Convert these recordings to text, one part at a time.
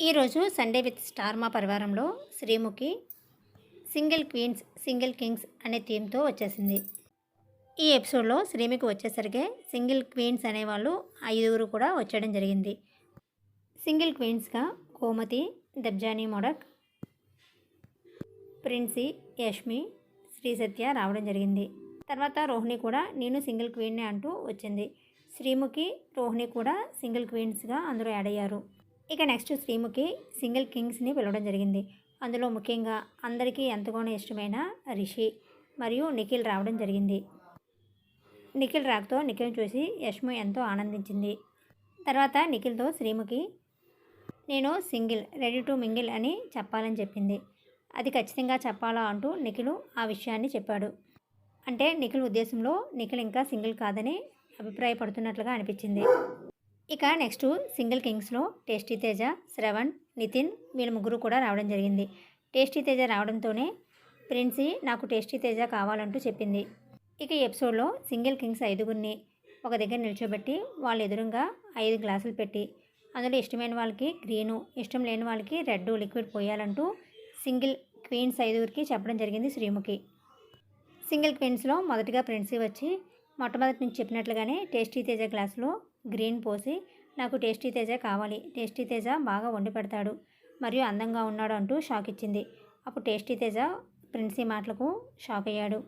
ఈరోజు Sunday with star Maa పరివారంలో Sreemukhi single queens single kings అనే థీమ్తో వచ్చేసింది. ఈ ఎపిసోడ్లో శ్రీముఖి వచ్చేసరికి సింగిల్ క్వీన్స్ అనేవాళ్ళు ఐదుగురు కూడా వచ్చేయడం జరిగింది. సింగిల్ క్వీన్స్గా కోమతి దబ్జానీ మొడక్ ప్రిన్సీ యష్మి శ్రీ సత్య రావడం జరిగింది. తర్వాత రోహిణి కూడా నేను సింగిల్ క్వీన్నే అంటూ వచ్చింది. శ్రీముఖి రోహిణి కూడా సింగిల్ క్వీన్స్గా అందరూ యాడ్ అయ్యారు. ఇక నెక్స్ట్ శ్రీముఖి సింగిల్ కింగ్స్ని పిలవడం జరిగింది. అందులో ముఖ్యంగా అందరికీ ఎంతగానో ఇష్టమైన రిషి మరియు నిఖిల్ రావడం జరిగింది. నిఖిల్ రాకతో నిఖిల్ చూసి యష్ము ఎంతో ఆనందించింది. తర్వాత నిఖిల్తో శ్రీముఖి నేను సింగిల్ రెడీ టు మింగిల్ అని చెప్పాలని చెప్పింది. అది ఖచ్చితంగా చెప్పాలా అంటూ నిఖిల్ ఆ విషయాన్ని చెప్పాడు. అంటే నిఖిల్ ఉద్దేశంలో నిఖిల్ ఇంకా సింగిల్ కాదని అభిప్రాయపడుతున్నట్లుగా అనిపించింది. ఇక నెక్స్ట్ సింగిల్ కింగ్స్లో టేస్టీ తేజ శ్రవణ్ నితిన్ వీళ్ళ ముగ్గురు కూడా రావడం జరిగింది. టేస్టీ తేజ రావడంతోనే ప్రిన్సీ నాకు టేస్టీ తేజ కావాలంటూ చెప్పింది. ఇక ఎపిసోడ్లో సింగిల్ కింగ్స్ ఐదుగురిని ఒక దగ్గర నిల్చోబెట్టి వాళ్ళ ఎదురుగా ఐదు గ్లాసులు పెట్టి అందులో ఇష్టమైన వాళ్ళకి గ్రీను ఇష్టం లేని వాళ్ళకి రెడ్ లిక్విడ్ పోయాలంటూ సింగిల్ క్వీన్స్ ఐదుగురికి చెప్పడం జరిగింది శ్రీముఖి. సింగిల్ క్వీన్స్లో మొదటిగా ప్రిన్సీ వచ్చి మొట్టమొదటి నుంచి చెప్పినట్లుగానే టేస్టీ తేజ గ్లాసులో గ్రీన్ పోసి నాకు టేస్టీ తేజ కావాలి. టేస్టీ తేజ బాగా వండి పెడతాడు. మరియు అందంగా ఉన్నాడు అంటూ షాక్ ఇచ్చింది. అప్పుడు టేస్టీ తేజ ప్రిన్సీ మాటలకు షాక్ అయ్యాడు.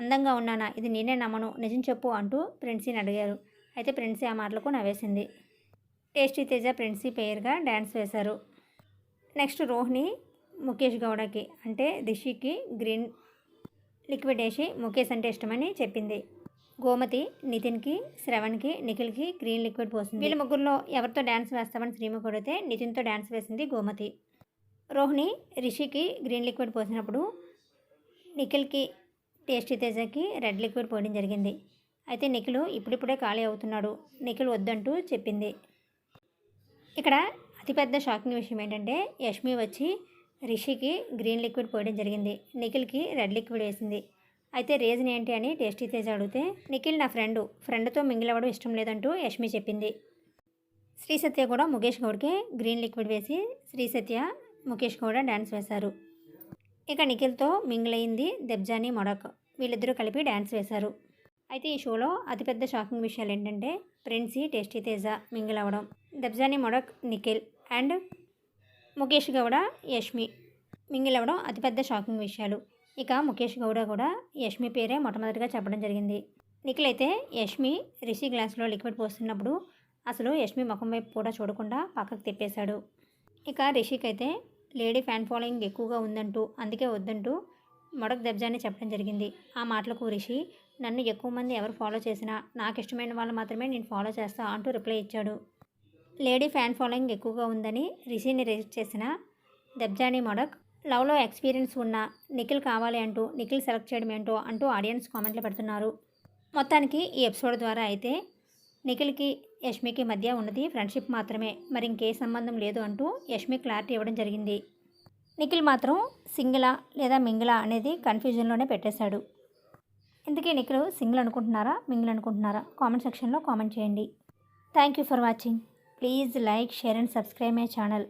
అందంగా ఉన్నానా? ఇది నేనే నమ్మను. నిజం చెప్పు అంటూ ప్రిన్సీని అడిగారు. అయితే ప్రిన్సీ ఆ మాటలకు నవ్వేసింది. టేస్టీ తేజ ప్రిన్సీ పేరుగా డ్యాన్స్ వేశారు. నెక్స్ట్ రోహిణి ముఖేష్ గౌడకి అంటే దిషికి గ్రీన్ లిక్విడ్ వేసి ముఖేష్ అంటే ఇష్టమని చెప్పింది. గోమతి నితిన్కి శ్రవణ్కి నిఖిల్కి గ్రీన్ లిక్విడ్ పోసింది. వీళ్ళ ముగ్గురులో ఎవరితో డ్యాన్స్ వేస్తామని శ్రీము కొడితే నితిన్తో డ్యాన్స్ వేసింది గోమతి. రోహిణి రిషికి గ్రీన్ లిక్విడ్ పోసినప్పుడు నిఖిల్కి టేస్టీ తేజకి రెడ్ లిక్విడ్ పోయడం జరిగింది. అయితే నిఖిల్ ఇప్పుడిప్పుడే ఖాళీ అవుతున్నాడు. నిఖిల్ వద్దంటూ చెప్పింది. ఇక్కడ అతిపెద్ద షాకింగ్ విషయం ఏంటంటే యష్మి వచ్చి రిషికి గ్రీన్ లిక్విడ్ పోయడం జరిగింది. నిఖిల్కి రెడ్ లిక్విడ్ వేసింది. అయితే రీజన్ ఏంటి అని టేస్టీ తేజ్ అడిగితే నిఖిల్ నా ఫ్రెండు ఫ్రెండ్తో మింగిల్ అవ్వడం ఇష్టం లేదంటూ యష్మి చెప్పింది. శ్రీ సత్య కూడా ముఖేష్ గౌడ్కి గ్రీన్ లిక్విడ్ వేసి శ్రీ సత్య ముఖేష్ గౌడ డ్యాన్స్ వేశారు. ఇక నిఖిల్తో మింగిల్ అయింది దెబ్జాని మొడక్. వీళ్ళిద్దరూ కలిపి డ్యాన్స్ వేశారు. అయితే ఈ షోలో అతిపెద్ద షాకింగ్ విషయాలు ఏంటంటే ప్రిన్సీ టేస్టీ తేజ మింగిల్ అవ్వడం దెబ్జానీ మొడక్ నిఖిల్ అండ్ ముఖేష్ గౌడ యష్మి మింగిల్ అవ్వడం అతిపెద్ద షాకింగ్ విషయాలు. ఇక ముఖేష్ గౌడ కూడా యష్మి పేరే మొట్టమొదటిగా చెప్పడం జరిగింది. నిఖిల్ అయితే యష్మి రిషి గ్లాస్లో లిక్విడ్ పోస్తున్నప్పుడు అసలు యష్మి ముఖం వైపు కూడా చూడకుండా పక్కకు తిప్పేశాడు. ఇక రిషికి అయితే లేడీ ఫ్యాన్ ఫాలోయింగ్ ఎక్కువగా ఉందంటూ అందుకే వద్దంటూ మొడక్ దర్జాని చెప్పడం జరిగింది. ఆ మాటలకు రిషి నన్ను ఎక్కువ మంది ఎవరు ఫాలో చేసినా నాకు ఇష్టమైన వాళ్ళు మాత్రమే నేను ఫాలో చేస్తా అంటూ రిప్లై ఇచ్చాడు. లేడీ ఫ్యాన్ ఫాలోయింగ్ ఎక్కువగా ఉందని రిషిని రిజెక్ట్ చేసిన దబ్జానీ మొడక్ లవ్లో ఎక్స్పీరియన్స్ ఉన్న నిఖిల్ కావాలి అంటూ నిఖిల్ సెలెక్ట్ చేయడం ఏంటో అంటూ ఆడియన్స్ కామెంట్లు పెడుతున్నారు. మొత్తానికి ఈ ఎపిసోడ్ ద్వారా అయితే నిఖిల్కి యష్మికి మధ్య ఉన్నది ఫ్రెండ్షిప్ మాత్రమే. మరి ఇంకే సంబంధం లేదు అంటూ యష్మి క్లారిటీ ఇవ్వడం జరిగింది. నిఖిల్ మాత్రం సింగిలా లేదా మింగిలా అనేది కన్ఫ్యూజన్లోనే పెట్టేశాడు. ఇందుకే నిఖిల్ సింగిల్ అనుకుంటున్నారా మింగిల్ అనుకుంటున్నారా? కామెంట్ సెక్షన్లో కామెంట్ చేయండి. Thank you for watching. Please like share and subscribe my channel.